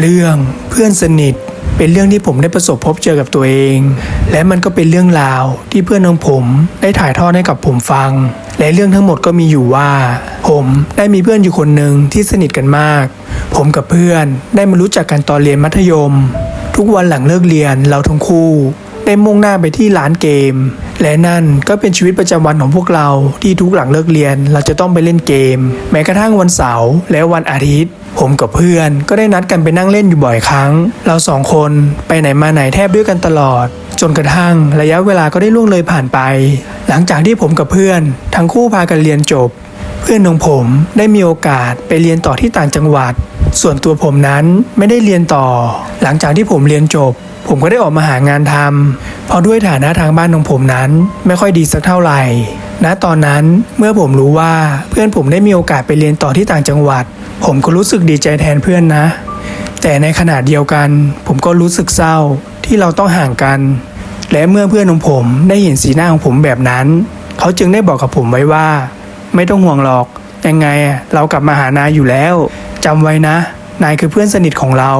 เรื่องเพื่อนสนิทเป็นเรื่องที่ผมได้ประสบพบเจอกับตัวเอง และมันก็เป็นเรื่องราวที่เพื่อนของผมได้ถ่ายทอดให้กับผมฟัง และเรื่องทั้งหมดก็มีอยู่ว่า ผมได้มีเพื่อนอยู่คนหนึ่งที่สนิทกันมาก ผมกับเพื่อนได้มารู้จักกันตอนเรียนมัธยม ทุกวันหลังเลิกเรียนเราทั้งคู่ ได้มุ่งหน้าไปที่ร้านเกม และนั่นก็เป็นชีวิตประจำวันของพวกเราที่ทุกหลังเลิกเรียน เราจะต้องไปเล่นเกม แม้กระทั่งวันเสาร์และวันอาทิตย์ ผมกับเพื่อนก็ได้นัดกันไปนั่งเล่นอยู่บ่อยครั้ง เราสองคนไปไหนมาไหนแทบด้วยกันตลอด จนกระทั่งระยะเวลาก็ได้ล่วงเลยผ่านไป หลังจากที่ผมกับเพื่อน ทั้งคู่พากันเรียนจบ เพื่อนของผมได้มีโอกาสไปเรียนต่อที่ต่างจังหวัด ส่วนตัวผมนั้นไม่ได้เรียนต่อ หลังจากที่ผมเรียนจบ ผมก็ได้ออกมาหางานทำเพราะด้วยฐานะทางบ้านของผมนั้นไม่ค่อยดีสักเท่าไหร่ณตอนนั้นเมื่อผมรู้ว่าเพื่อนผมได้มีโอกาสไปเรียนต่อที่ต่างจังหวัด ผมก็รู้สึกดีใจแทนเพื่อนนะ แต่ในขณะเดียวกัน ผมก็รู้สึกเศร้าที่เราต้องห่างกัน และเมื่อเพื่อนของผมได้เห็นสีหน้าของผมแบบนั้น เขาจึงได้บอกกับผมไว้ว่า ไม่ต้องห่วงหรอกยังไงเรากลับมาหานายอยู่แล้วจำไว้นะ นายคือเพื่อนสนิทของเรา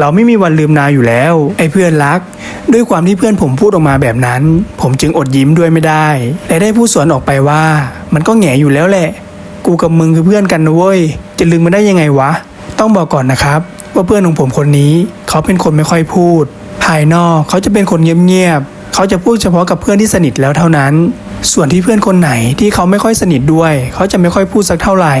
เราไม่มีวันลืมนายอยู่แล้ว ไอ้เพื่อนรัก ด้วยความที่เพื่อนผมพูดออกมาแบบนั้น ผมจึงอดยิ้มด้วยไม่ได้และได้พูดสวนออกไปว่า มันก็แหงอยู่แล้วแหละ กูกับมึงคือเพื่อนกันนะเว้ย จะลืมมันได้ยังไงวะ ต้องบอกก่อนนะครับ ว่าเพื่อนของผมคนนี้ เขาเป็นคนไม่ค่อยพูด ภายนอกเขาจะเป็นคนเงียบๆเขาจะพูดเฉพาะกับเพื่อนที่สนิทแล้วเท่านั้น ส่วนที่เพื่อนคนไหนที่เขาไม่ค่อยสนิทด้วย เขาจะไม่ค่อยพูดสักเท่าไหร่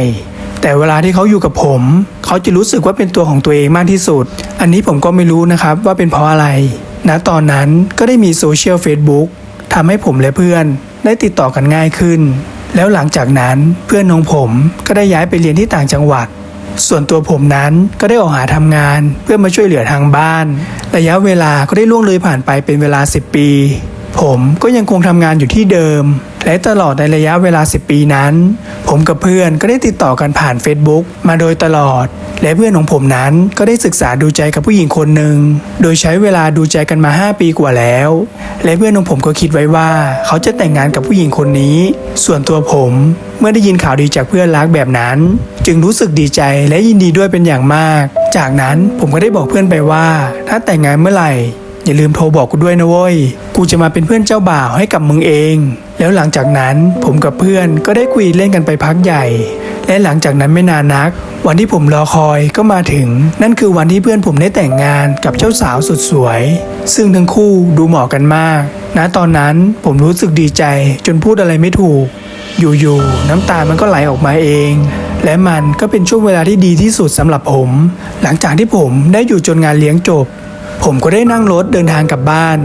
แต่เวลาที่เขาอยู่กับผม เขาจะรู้สึกว่าเป็นตัวของตัวเองมากที่สุด อันนี้ผมก็ไม่รู้นะครับว่าเป็นเพราะอะไรณตอนนั้นก็ได้มีโซเชียล Facebook ทำให้ผมและเพื่อนได้ติดต่อกันง่ายขึ้น แล้วหลังจากนั้นเพื่อนของผมก็ได้ย้ายไปเรียนที่ต่างจังหวัด ส่วนตัวผมนั้นก็ได้ออกหาทำงานเพื่อมาช่วยเหลือทางบ้าน ระยะเวลาก็ได้ล่วงเลยผ่านไปเป็นเวลา 10 ปี ผมก็ยังคงทำงานอยู่ที่เดิม และตลอดในระยะเวลา 10 ปีนั้น ผมกับเพื่อนก็ได้ติดต่อกันผ่าน Facebook มาโดยตลอด และเพื่อนของผมนั้นก็ได้ศึกษาดูใจกับผู้หญิงคนหนึ่ง โดยใช้เวลาดูใจกันมา 5 ปีกว่าแล้ว และเพื่อนของผมก็คิดไว้ว่า เขาจะแต่งงานกับผู้หญิงคนนี้ ส่วนตัวผมเมื่อได้ยินข่าวดีจากเพื่อนรักแบบนั้น จึงรู้สึกดีใจและยินดีด้วยเป็นอย่างมาก จากนั้นผมก็ได้บอกเพื่อนไปว่า ถ้าแต่งงานเมื่อไหร่ อย่าลืมโทรบอกกูด้วยนะเว้ย กูจะมาเป็นเพื่อนเจ้าบ่าวให้กับมึงเอง แล้วหลังจากนั้นผมกับเพื่อนก็ได้คุยเล่นกันไปพักใหญ่ และหลังจากนั้นไม่นานนัก วันที่ผมรอคอยก็มาถึง นั่นคือวันที่เพื่อนผมได้แต่งงานกับเจ้าสาวสุดสวย ซึ่งทั้งคู่ดูเหมาะกันมาก ณตอนนั้นผมรู้สึกดีใจจนพูดอะไรไม่ถูก อยู่ๆน้ำตามันก็ไหลออกมาเอง และมันก็เป็นช่วงเวลาที่ดีที่สุดสำหรับผม หลังจากที่ผมได้อยู่จนงานเลี้ยงจบ ผมก็ได้นั่งรถเดินทางกลับบ้าน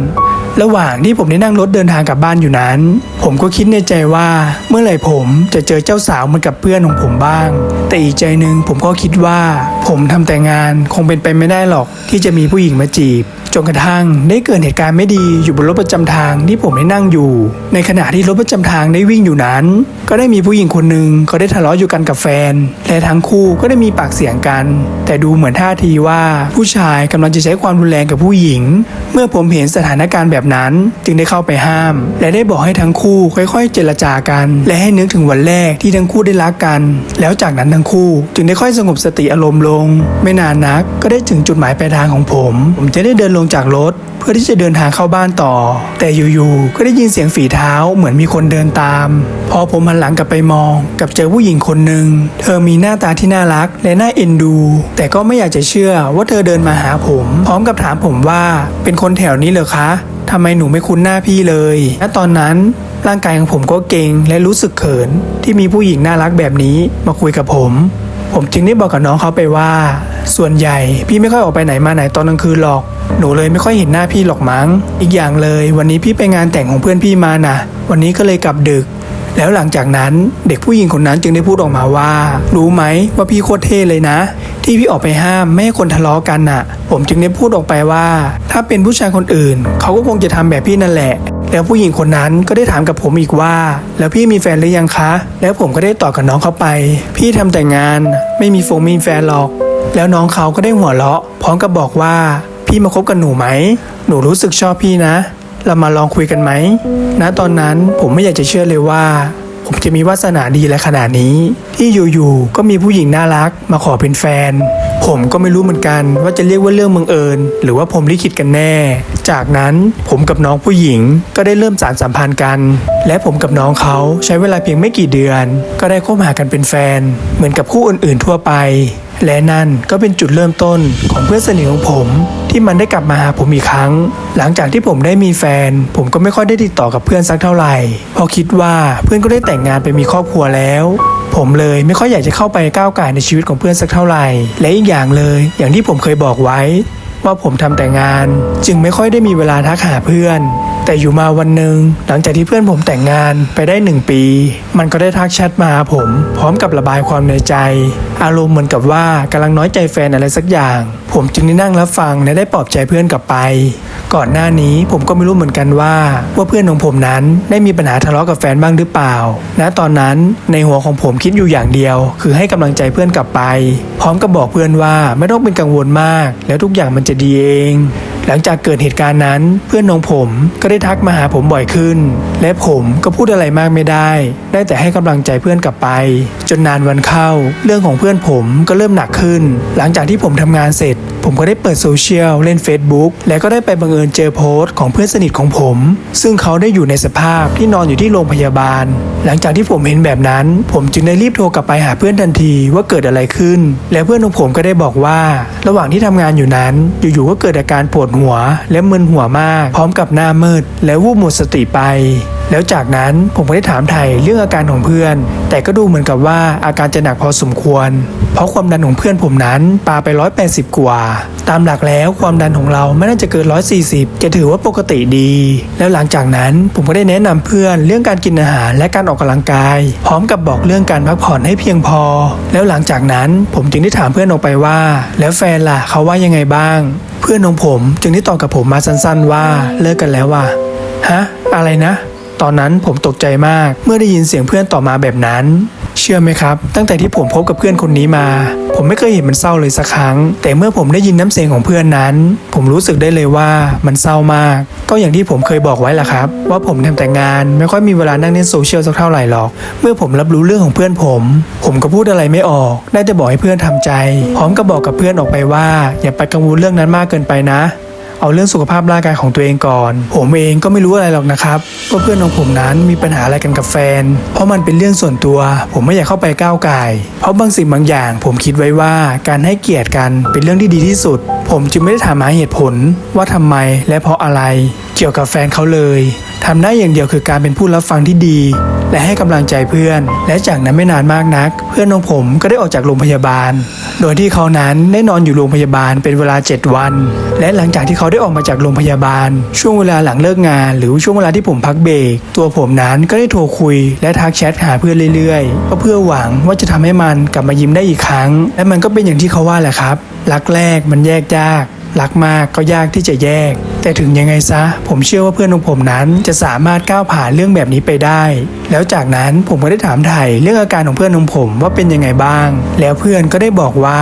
ระหว่างที่ผมได้นั่งรถเดินทางกลับบ้านอยู่นั้น ผมก็คิดในใจว่าเมื่อไหร่ผมจะเจอเจ้าสาวเหมือนกับเพื่อนของผมบ้าง แต่อีกใจหนึ่งผมก็คิดว่า ผมทำแต่งานคงเป็นไปไม่ได้หรอกที่จะมีผู้หญิงมาจีบจนกระทั่งได้เกิดเหตุการณ์ไม่ดีอยู่บนรถประจำทางที่ผมได้นั่งอยู่ ในขณะที่รถประจำทางได้วิ่งอยู่นั้น ก็ได้มีผู้หญิงคนหนึ่งเขาได้ทะเลาะอยู่กันกับแฟน และทั้งคู่ก็ได้มีปากเสียงกัน แต่ดูเหมือนท่าทีว่าผู้ชายกำลังจะใช้ความรุนแรงกับผู้หญิง เมื่อผมเห็นสถานการณ์แบบนั้นจึงได้เข้าไปห้าม และได้บอกให้ทั้งคู่ค่อย ๆ เจรจากัน และให้นึกถึงวันแรกที่ทั้งคู่ได้รักกัน แล้วจากนั้นทั้งคู่ จึงได้ค่อยสงบสติอารมณ์ลง ไม่นานนักก็ได้ถึงจุดหมายปลายทางของผม ผมจะได้เดินลงจากรถ เพื่อที่จะเดินทางเข้าบ้านต่อ แต่อยู่ๆก็ได้ยินเสียงฝีเท้าเหมือนมีคนเดินตาม พอผมหันหลังกลับไปมองกับเจอผู้หญิงคนหนึ่งเธอมีหน้าตาที่น่ารักและน่าเอ็นดู แต่ก็ไม่อยากจะเชื่อว่าเธอเดินมาหาผม พร้อมกับถามผมว่าเป็นคนแถวนี้เหรอคะ ทำไมหนูไม่คุ้นหน้าพี่เลย ณ ตอนนั้นร่างกายของผมก็เกรงและรู้สึกเขิน ที่มีผู้หญิงน่ารักแบบนี้มาคุยกับผม ผมจึงได้บอกกับน้องเขาไปว่า ส่วนใหญ่พี่ไม่ค่อยออกไปไหนมาไหนตอนกลางคืนหรอก หนูเลยไม่ค่อยเห็นหน้าพี่หรอกมั้ง อีกอย่างเลย วันนี้พี่ไปงานแต่งของเพื่อนพี่มานะวันนี้ก็เลยกลับดึก แล้วหลังจากนั้นเด็กผู้หญิงคนนั้นจึงได้พูดออกมาว่า รู้ไหมว่าพี่โคตรเท่เลยนะ ที่พี่ออกไปห้ามไม่ให้คนทะเลาะกันน่ะ ผมจึงได้พูดออกไปว่า ถ้าเป็นผู้ชายคนอื่น เขาก็คงจะทำแบบพี่นั่นแหละ แล้วผู้หญิงคนนั้นก็ได้ถามกับผมอีกว่า แล้วพี่มีแฟนหรือยังคะ แล้วผมก็ได้ตอบกับน้องเขาไป พี่ทำแต่งานไม่มีฟงมีแฟนหรอก แล้วน้องเขาก็ได้หัวเราะ พร้อมกับบอกว่า พี่มาคบกับหนูไหม หนูรู้สึกชอบพี่นะ เรามาลองคุยกันไหมณตอนนั้นผมไม่อยากจะเชื่อเลยว่า ผมจะมีวาสนาดีและขนาดนี้ ที่อยู่ๆก็มีผู้หญิงน่ารักมาขอเป็นแฟน ผมก็ไม่รู้เหมือนกันว่าจะเรียกว่าเรื่องบังเอิญ หรือว่าผมลิขิตกันแน่ จากนั้นผมกับน้องผู้หญิงก็ได้เริ่มสานสัมพันธ์กัน และผมกับน้องเขาใช้เวลาเพียงไม่กี่เดือน ก็ได้คบหากันเป็นแฟน เหมือนกับคู่อื่นๆทั่วไป และนั่นก็เป็นจุดเริ่มต้นของเพื่อนสนิทของผม ที่มันได้กลับมาหาผมอีกครั้ง หลังจากที่ผมได้มีแฟน ผมก็ไม่ค่อยได้ติดต่อกับเพื่อนสักเท่าไหร่เพราะคิดว่าเพื่อนก็ได้แต่งงานไปมีครอบครัวแล้ว ผมเลยไม่ค่อยอยากจะเข้าไปก้าวไก่ในชีวิตของเพื่อนสักเท่าไหร่ และอีกอย่างเลย อย่างที่ผมเคยบอกไว้ ว่าผมทำแต่งาน จึงไม่ค่อยได้มีเวลาทักหาเพื่อน แต่อยู่มาวันหนึ่งหลังจากที่เพื่อนผมแต่งงานไปได้หนึ่งปี มันก็ได้ทักแชทมาหาผม พร้อมกับระบายความในใจ อารมณ์เหมือนกับว่ากำลังน้อยใจแฟนอะไรสักอย่าง ผมจึงได้นั่งรับฟังและได้ปลอบใจเพื่อนกลับไป ก่อนหน้านี้ผมก็ไม่รู้เหมือนกันว่าว่าเพื่อนของผมนั้นได้มีปัญหาทะเลาะกับแฟนบ้างหรือเปล่าณตอนนั้นในหัวของผมคิดอยู่อย่างเดียว คือให้กำลังใจเพื่อนกลับไป พร้อมกับบอกเพื่อนว่าไม่ต้องเป็นกังวลมาก แล้วทุกอย่างมันจะดีเอง หลังจากเกิดเหตุการณ์นั้น เพื่อนของผมก็ได้ทักมาหาผมบ่อยขึ้น และผมก็พูดอะไรมากไม่ได้ ได้แต่ให้กำลังใจเพื่อนกลับไป จนนานวันเข้า เรื่องของเพื่อนผมก็เริ่มหนักขึ้น หลังจากที่ผมทำงานเสร็จ ผมก็ได้เปิดโซเชียลเล่น Facebook และก็ได้ไปบังเอิญเจอโพสต์ของเพื่อนสนิทของผม ซึ่งเขาได้อยู่ในสภาพที่นอนอยู่ที่โรงพยาบาล หลังจากที่ผมเห็นแบบนั้น ผมจึงได้รีบโทรกลับไปหาเพื่อนทันทีว่าเกิดอะไรขึ้น และเพื่อนของผมก็ได้บอกว่า ระหว่างที่ทำงานอยู่นั้น อยู่ๆก็เกิดอาการปวดหัว และมึนหัวมาก พร้อมกับหน้ามืด และวูบหมดสติไป แล้วจากนั้นผมก็ได้ถามไถ่เรื่องอาการของเพื่อน แต่ก็ดูเหมือนกับว่าอาการจะหนักพอสมควร ราะความดันของเพื่อนผมนั้นปาไป 180 กว่า ตามหลักแล้วความดันของเราไม่น่าจะเกิน 140 จะถือว่าปกติดี แล้วหลังจากนั้นผมก็ได้แนะนำเพื่อนเรื่องการกินอาหารและการออกกำลังกาย พร้อมกับบอกเรื่องการพักผ่อนให้เพียงพอ แล้วหลังจากนั้นผมจึงได้ถามเพื่อนออกไปว่า แล้วแฟนล่ะเขาว่ายังไงบ้าง เพื่อนของผมจึงได้ตอบกับผมมาสั้นๆ ว่าเลิกกันแล้วว่ะฮะ อะไรนะ ตอนนั้นผมตกใจมากเมื่อได้ยินเสียงเพื่อนต่อบมาแบบนั้น เชื่อไหมครับ ตั้งแต่ที่ผมพบกับเพื่อนคนนี้มา ผมไม่เคยเห็นมันเศร้าเลยสักครั้ง แต่เมื่อผมได้ยินน้ำเสียงของเพื่อนนั้น ผมรู้สึกได้เลยว่ามันเศร้ามาก ก็อย่างที่ผมเคยบอกไว้แหละครับ ว่าผมทำแต่งานไม่ค่อยมีเวลานั่งเล่นโซเชียลสักเท่าไหร่หรอก เมื่อผมรับรู้เรื่องของเพื่อนผม ผมก็พูดอะไรไม่ออก ได้แต่บอกให้เพื่อนทำใจ พร้อมกับบอกกับเพื่อนออกไปว่า อย่าไปกังวลเรื่องนั้นมากเกินไปนะ เอาเรื่องสุขภาพร่างกายของตัวเองก่อน ผมเองก็ไม่รู้อะไรหรอกนะครับว่าเพื่อนของผมนั้นมีปัญหาอะไรกันกับแฟน เพราะมันเป็นเรื่องส่วนตัว ผมไม่อยากเข้าไปก้าวไก่ายเพราะบางสิ่งบางอย่าง ผมคิดไว้ว่าการให้เกียรติกันเป็นเรื่องที่ดีที่สุด ผมจึงไม่ได้ถามหาเหตุผลว่าทำไมและเพราะอะไร กี่ยวกับแฟนเขาเลยทำได้อย่างเดียวคือการเป็นผู้รับฟังที่ดี และให้กำลังใจเพื่อน และจากนั้นไม่นานมากนัก เพื่อนของผมก็ได้ออกจากโรงพยาบาล โดยที่เขานั้นได้นอนอยู่โรงพยาบาลเป็นเวลา 7 วัน และหลังจากที่เขาได้ออกมาจากโรงพยาบาล ช่วงเวลาหลังเลิกงาน หรือช่วงเวลาที่ผมพักเบรกตัวผมนั้นก็ได้โทรคุย และทักแชทหาเพื่อนเรื่อยๆก็เพื่อหวังว่าจะทำให้มันกลับมายิ้มได้อีกครั้ง และมันก็เป็นอย่างที่เขาว่าแหละครับรักแรกมันแยกยาก รักมากก็ยากที่จะแยก แต่ถึงยังไงซะ ผมเชื่อว่าเพื่อนของผมนั้นจะสามารถก้าวผ่านเรื่องแบบนี้ไปได้ แล้วจากนั้นผมก็ได้ถามไถ่เรื่องอาการของเพื่อนของผมว่าเป็นยังไงบ้าง แล้วเพื่อนก็ได้บอกว่า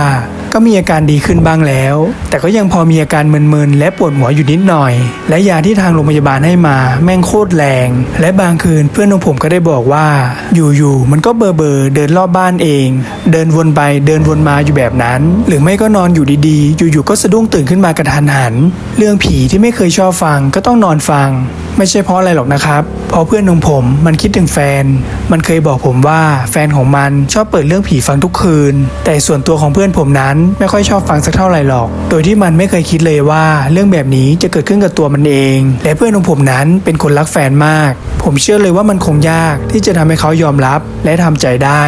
ก็มีอาการดีขึ้นบ้างแล้ว แต่ก็ยังพอมีอาการมึนๆและปวดหัวอยู่นิดหน่อย และยาที่ทางโรงพยาบาลให้มาแม่งโคตรแรง และบางคืนเพื่อนของผมก็ได้บอกว่า อยู่ๆมันก็เบอร์เบอๆเดินรอบบ้านเอง เดินวนไปเดินวนมาอยู่แบบนั้น หรือไม่ก็นอนอยู่ดีๆ อยู่ๆก็สะดุ้งตื่นขึ้นมากระทันหัน เรื่องผีที่ไม่เคยชอบฟังก็ต้องนอนฟัง ไม่ใช่เพราะอะไรหรอกนะครับเพราะเพื่อนของผมมันคิดถึงแฟน มันเคยบอกผมว่าแฟนของมันชอบเปิดเรื่องผีฟังทุกคืน แต่ส่วนตัวของเพื่อนผมนั้นไม่ค่อยชอบฟังสักเท่าไหร่หรอก โดยที่มันไม่เคยคิดเลยว่าเรื่องแบบนี้จะเกิดขึ้นกับตัวมันเอง และเพื่อนของผมนั้นเป็นคนรักแฟนมาก ผมเชื่อเลยว่ามันคงยากที่จะทำให้เขายอมรับและทำใจได้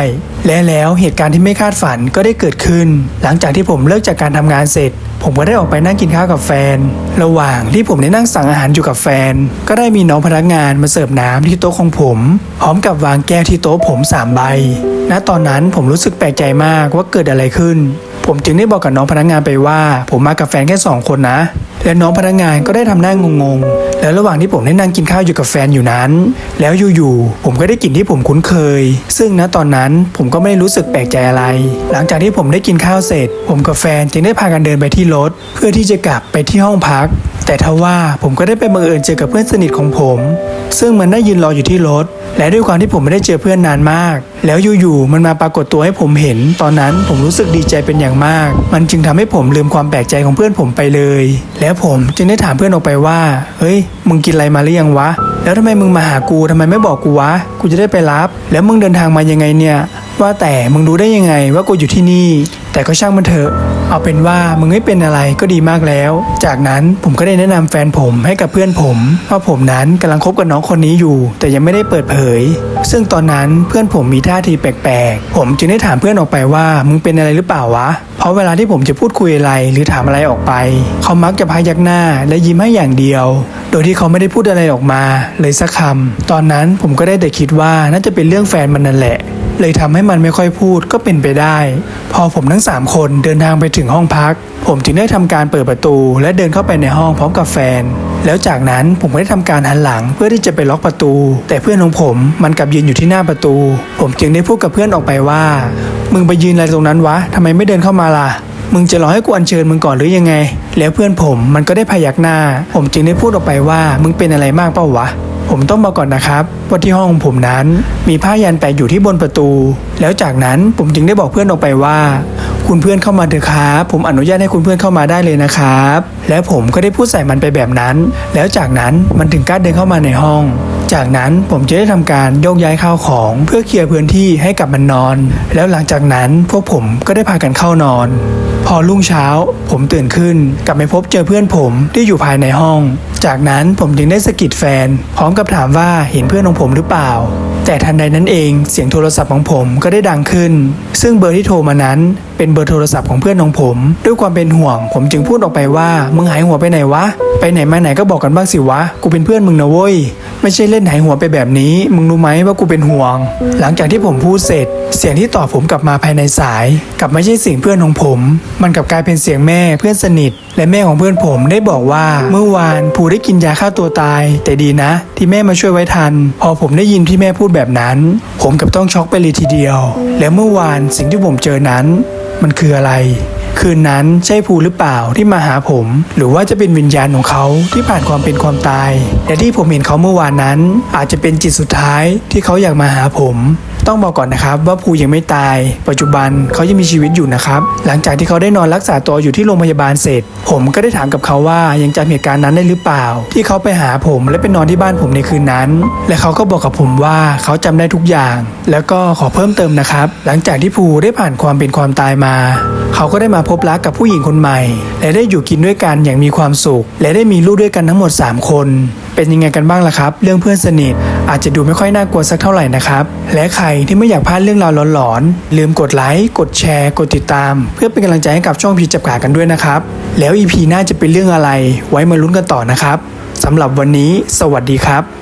และแล้วเหตุการณ์ที่ไม่คาดฝันก็ได้เกิดขึ้น หลังจากที่ผมเลิกจากการทำงานเสร็จ ผมก็ได้ออกไปนั่งกินข้าวกับแฟน ระหว่างที่ผมได้นั่งสั่งอาหารอยู่กับแฟน ก็ได้มีน้องพนักงานมาเสิร์ฟน้ำที่โต๊ะของผม พร้อมกับวางแก้วที่โต๊ะผมสามใบณตอนนั้นผมรู้สึกแปลกใจมากว่าเกิดอะไรขึ้น ผมจึงได้บอกกับน้องพนักงานไปว่า ผมมากับแฟนแค่สองคนนะ และน้องพนักงานก็ได้ทำหน้างงๆแล้วระหว่างที่ผมได้นั่งกินข้าวอยู่กับแฟนอยู่นั้น แล้วอยู่ๆผมก็ได้กลิ่นที่ผมคุ้นเคย ซึ่งณตอนนั้นผมก็ไม่ได้รู้สึกแปลกใจอะไร หลังจากที่ผมได้กินข้าวเสร็จ ผมกับแฟนจึงได้พากันเดินไปที่รถ เพื่อที่จะกลับไปที่ห้องพัก แต่ทว่าผมก็ได้ไปบังเอิญเจอกับเพื่อนสนิทของผม ซึ่งมันได้ยืนรออยู่ที่รถ และด้วยความที่ผมไม่ได้เจอเพื่อนนานมาก แล้วอยู่ๆมันมาปรากฏตัวให้ผมเห็น ตอนนั้นผมรู้สึกดีใจเป็นอย่างมาก มันจึงทำให้ผมลืมความแปลกใจของเพื่อนผมไปเลย แล้วผมจึงได้ถามเพื่อนออกไปว่า เฮ้ย มึงกินอะไรมาหรือยังวะ แล้วทำไมมึงมาหากูทำไมไม่บอกกูวะ กูจะได้ไปรับ แล้วมึงเดินทางมายังไงเนี่ย ว่าแต่มึงรู้ได้ยังไงว่ากูอยู่ที่นี่ แต่ก็ช่างมันเถอะ เอาเป็นว่ามึงไม่เป็นอะไรก็ดีมากแล้ว จากนั้นผมก็ได้แนะนำแฟนผมให้กับเพื่อนผมว่าผมนั้นกำลังคบกับน้องคนนี้อยู่ แต่ยังไม่ได้เปิดเผย ซึ่งตอนนั้นเพื่อนผมมีท่าทีแปลกๆ ผมจึงได้ถามเพื่อนออกไปว่ามึงเป็นอะไรหรือเปล่าวะ เพราะเวลาที่ผมจะพูดคุยอะไรหรือถามอะไรออกไป เขามักจะพายักหน้าและยิ้มให้อย่างเดียว โดยที่เขาไม่ได้พูดอะไรออกมา เลยสักคำตอนนั้นผมก็ได้แต่คิดว่าน่าจะเป็นเรื่องแฟนมันนั่นแหละ เลยทำให้มันไม่ค่อยพูดก็เป็นไปได้ พอผมทั้ง 3 คนเดินทางไปถึงห้องพัก ผมจึงได้ทำการเปิดประตู และเดินเข้าไปในห้องพร้อมกับแฟน แล้วจากนั้นผมก็ได้ทำการหันหลังเพื่อที่จะไปล็อกประตู แต่เพื่อนของผมมันกลับยืนอยู่ที่หน้าประตู ผมจึงได้พูดกับเพื่อนออกไปว่า มึงไปยืนอะไรตรงนั้นวะทำไมไม่เดินเข้ามาล่ะมึงจะรอให้กูอัญเชิญมึงก่อนหรือยังไง แล้วเพื่อนผมมันก็ได้พยักหน้า ผมจึงได้พูดออกไปว่า มึงเป็นอะไรมากเปล่าวะ ผมต้องมาก่อนนะครับว่าที่ห้องผมนั้นมีผ้ายันแปะอยู่ที่บนประตู แล้วจากนั้นผมจึงได้บอกเพื่อนออกไปว่า คุณเพื่อนเข้ามาเถอะครับผมอนุญาตให้คุณเพื่อนเข้ามาได้เลยนะครับ แล้วผมก็ได้พูดใส่มันไปแบบนั้น แล้วจากนั้นมันถึงกล้าเดินเข้ามาในห้อง จากนั้นผมจะได้ทำการโยกย้ายข้าวของเพื่อเคลียร์พื้นที่ให้กับมันนอน แล้วหลังจากนั้นพวกผมก็ได้พากันเข้านอน พอรุ่งเช้า ผมตื่นขึ้นกลับไปพบเจอเพื่อนผมที่อยู่ภายในห้อง จากนั้นผมจึงได้สะกิดแฟน พร้อมกับถามว่าเห็นเพื่อนของผมหรือเปล่า แต่ทันใดนั้นเองเสียงโทรศัพท์ของผมก็ได้ดังขึ้น ซึ่งเบอร์ที่โทรมานั้น เป็นเบอร์โทรศัพท์ของเพื่อนของผม ด้วยความเป็นห่วง ผมจึงพูดออกไปว่ามึงหายหัวไปไหนวะไปไหนมาไหนก็บอกกันบ้างสิวะกูเป็นเพื่อนมึงนะเว้ยไม่ใช่เล่นหายหัวไปแบบนี้ มึงรู้ไหมว่ากูเป็นห่วง หลังจากที่ผมพูดเสร็จ เสียงที่ตอบผมกลับมาภายในสาย กลับไม่ใช่เสียงเพื่อนของผม มันกลับกลายเป็นเสียงแม่เพื่อนสนิท และแม่ของเพื่อนผมได้บอกว่า เมื่อวานภูได้กินยาฆ่าตัวตาย แต่ดีนะ ที่แม่มาช่วยไว้ทัน พอผมได้ยินที่แม่พูดแบบนั้น ผมกับต้องช็อกไปเลยทีเดียว แล้วเมื่อวานสิ่งที่ผมเจอนั้น มันคืออะไร คืนนั้นใช่ภูหรือเปล่าที่มาหาผม หรือว่าจะเป็นวิญญาณของเขาที่ผ่านความเป็นความตายและที่ผมเห็นเขาเมื่อวานนั้น อาจจะเป็นจิตสุดท้ายที่เขาอยากมาหาผม ต้องบอกก่อนนะครับว่าภูยังไม่ตาย ปัจจุบันเขายังมีชีวิตอยู่นะครับ หลังจากที่เขาได้นอนรักษาตัวอยู่ที่โรงพยาบาลเสร็จ ผมก็ได้ถามกับเขาว่ายังจำเหตุการณ์นั้นได้หรือเปล่า ที่เขาไปหาผมและไปนอนที่บ้านผมในคืนนั้น และเขาก็บอกกับผมว่าเขาจำได้ทุกอย่าง แล้วก็ขอเพิ่มเติมนะครับ หลังจากที่ภูได้ผ่านความเป็นความตายมา เขาก็ได้มาพบรักกับผู้หญิงคนใหม่ และได้อยู่กินด้วยกันอย่างมีความสุข และได้มีลูกด้วยกันทั้งหมด 3 คน เป็นยังไงกันบ้างล่ะครับ เรื่องเพื่อนสนิทอาจจะดูไม่ค่อยน่ากลัวสักเท่าไหร่นะครับและใครที่ไม่อยากพลาดเรื่องราวหลอนๆ ลืมกดไลค์ กดแชร์ กดติดตาม เพื่อเป็นกำลังใจให้กับช่องพีจับขากันด้วยนะครับ แล้วอีพีหน้าจะเป็นเรื่องอะไร ไว้มาลุ้นกันต่อนะครับสำหรับวันนี้ สวัสดีครับ